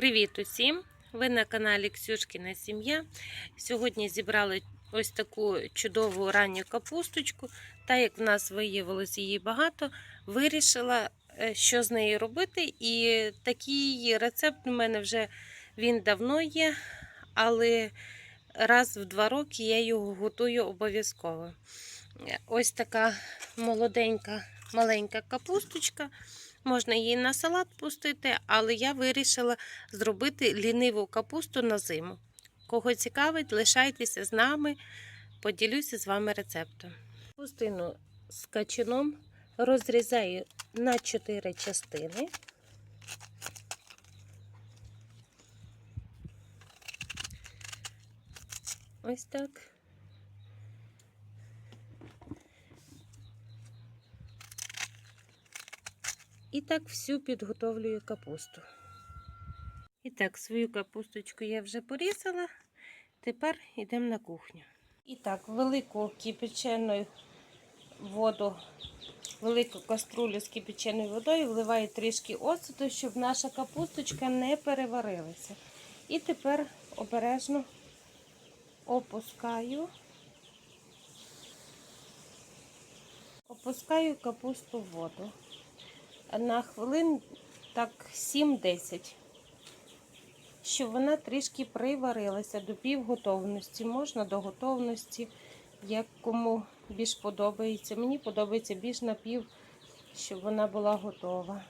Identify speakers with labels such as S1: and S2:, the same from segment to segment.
S1: Привіт усім! Ви на каналі Ксюшкіна Сім'я. Сьогодні зібрали ось таку чудову ранню капусточку. Та як в нас виявилось її багато, вирішила, е, що з нею робити. І такий рецепт у мене вже він давно є, але раз в два роки я його готую обов'язково. Ось така молоденька, маленька капусточка. Можна її на салат пустити, але я вирішила зробити ліниву капусту на зиму. Кого цікавить, лишайтеся з нами, поділюся з вами рецептом. Капустину з качаном розрізаю на 4 частини. Ось так. І так всю підготовлюю капусту. І так, свою капусточку я вже порізала. Тепер йдемо на кухню. І так, велику кипячену воду, велику каструлю з кипяченою водою вливаю трішки оцету, щоб наша капусточка не переварилася. І тепер обережно опускаю, опускаю капусту в воду на хвилин так 7-10, щоб вона трішки приварилася до півготовності. Можна до готовності, як кому більш подобається. Мені подобається більш на пів, щоб вона була готова.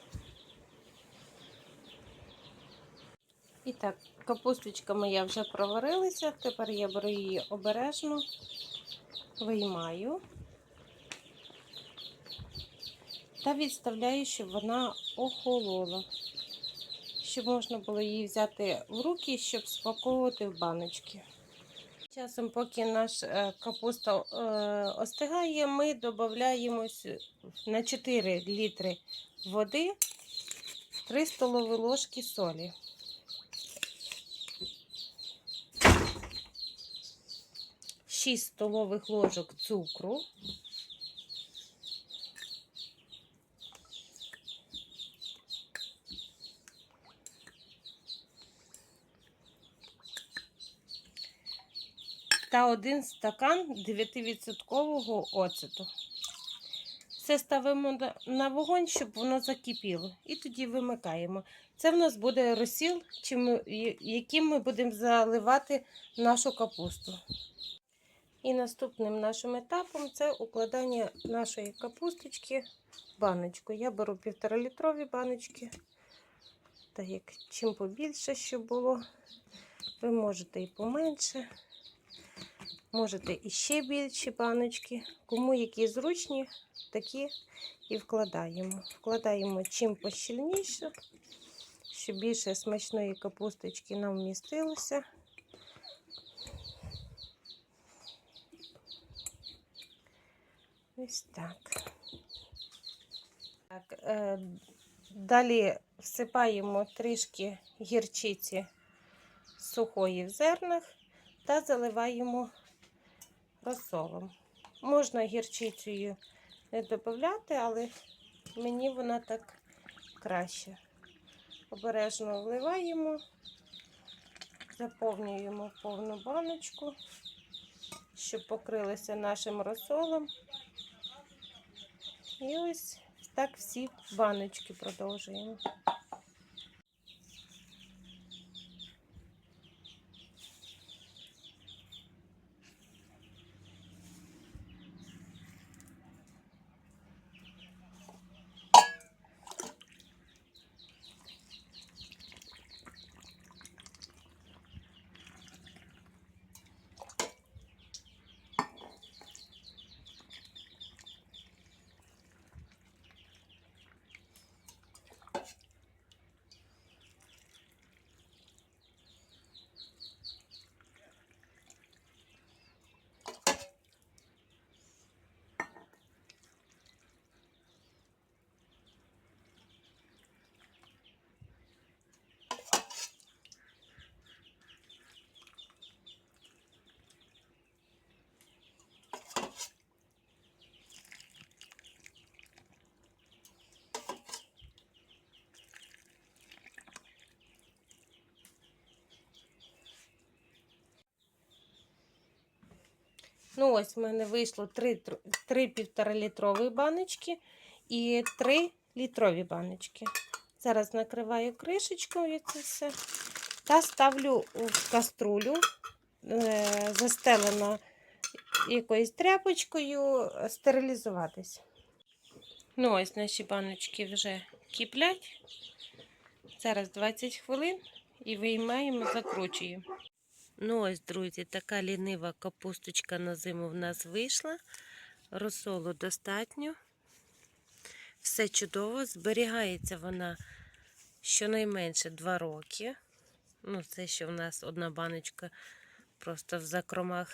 S1: І так, капусточка моя вже проварилася. Тепер я беру її обережно, виймаю. Та відставляю, щоб вона охолола, щоб можна було її взяти в руки, щоб спаковувати в баночки. Часом, поки наша капуста е, остигає, ми додаємо на 4 літри води 3 столові ложки солі. Шість столових ложок цукру. Та один стакан 9% оцету. Все ставимо на вогонь, щоб воно закипіло. І тоді вимикаємо. Це в нас буде розсіл, яким ми будемо заливати нашу капусту. І наступним нашим етапом це укладання нашої капусточки в баночку. Я беру 1,5-літрові баночки. Так як чим побільше, щоб було, ви можете і поменше. Можете іще більші баночки. Кому які зручні, такі і вкладаємо. Вкладаємо чим пощільніше, щоб більше смачної капусточки нам вмістилося. Ось так. так е, Далі всипаємо трішки гірчиці сухої в зернах та заливаємо розсолом. Можна гірчицею не додати, але мені вона так краще. Обережно вливаємо, заповнюємо повну баночку, щоб покрилися нашим розсолом. І ось так всі баночки продовжуємо. Ну, ось в мене вийшло 3, 3 півтора літрові баночки і 3 літрові баночки. Зараз накриваю кришечкою це все та ставлю в каструлю, е, застелено якоюсь тряпочкою, е, стерилізуватись. Ну, ось наші баночки вже киплять. Зараз 20 хвилин і виймаємо, закручуємо. Ну, ось, друзі, така лінива капусточка на зиму в нас вийшла. Розсолу достатньо. Все чудово. Зберігається вона щонайменше 2 роки. Ну, це ще в нас одна баночка просто в закромах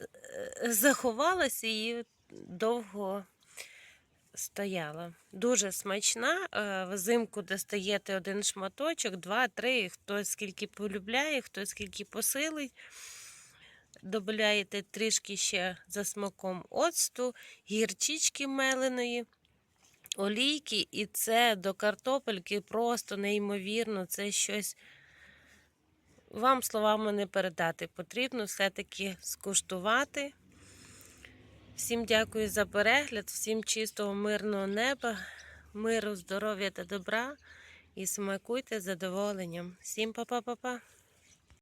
S1: е, заховалася і довго стояла. Дуже смачна. Е, Взимку достаєте один шматочок, два, три, хто скільки полюбляє, хто скільки посилить. Добавляєте трішки ще за смаком оцту, гірчички меленої, олійки, і це до картопельки просто неймовірно. Це щось вам словами не передати. Потрібно все-таки скуштувати. Всім дякую за перегляд, всім чистого, мирного неба, миру, здоров'я та добра. І смакуйте з задоволенням. Всім па-па-па-па.